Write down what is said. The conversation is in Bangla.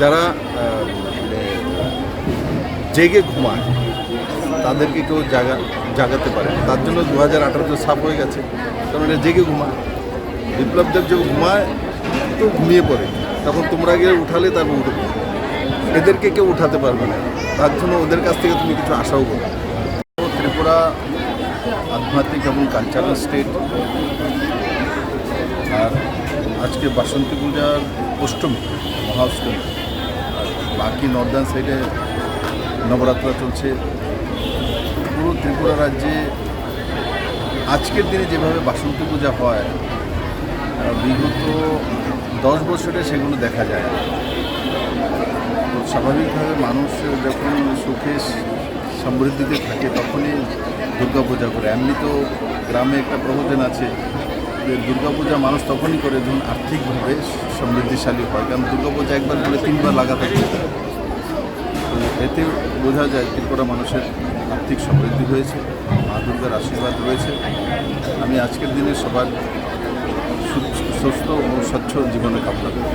যারা মানে জেগে ঘুমায় তাদেরকে কেউ জাগা, জাগাতে পারে। তার জন্য দু হাজার আঠারোতে সাফ হয়ে গেছে। কারণ এটা জেগে ঘুমায়। বিপ্লব দেব যখন ঘুমায়, তো ঘুমিয়ে পড়ে। তখন তোমরা গিয়ে উঠালে, তারপর উঠে। এদেরকে কেউ উঠাতে পারবে না। তার জন্য ওদের কাছ থেকে তুমি কিছু আশাও করো। ত্রিপুরা, আধ্যাত্মিক এবং কালচারাল স্টেট আর আজকে বাসন্তী পূজার অষ্টমী, মহাষ্টমী। বাকি নর্দার্ন সাইডে নবরাত্রা চলছে। পুরো ত্রিপুরা রাজ্যে আজকের দিনে যেভাবে বাসন্তী পূজা হয় বিগত দশ বছরে সেগুলো দেখা যায় তো স্বাভাবিকভাবে মানুষ যখন সুখে, সমৃদ্ধিতে থাকে, তখনই দুর্গা পূজা করে। এমনি তো গ্রামে একটা প্রবচন আছে যে দুর্গাপূজা মানুষ তখনই করে যখন আর্থিকভাবে সমৃদ্ধিশালী হয়, কারণ দুর্গাপূজা একবার করে তিনবার লাগাতে। তো এতে বোঝা যায় ত্রিপুরা মানুষের আর্থিক সমৃদ্ধি হয়েছে, মা দুর্গার আশীর্বাদ রয়েছে আমি আজকের দিনে সবার সুস্থ ও স্বচ্ছ জীবনে কামনা করি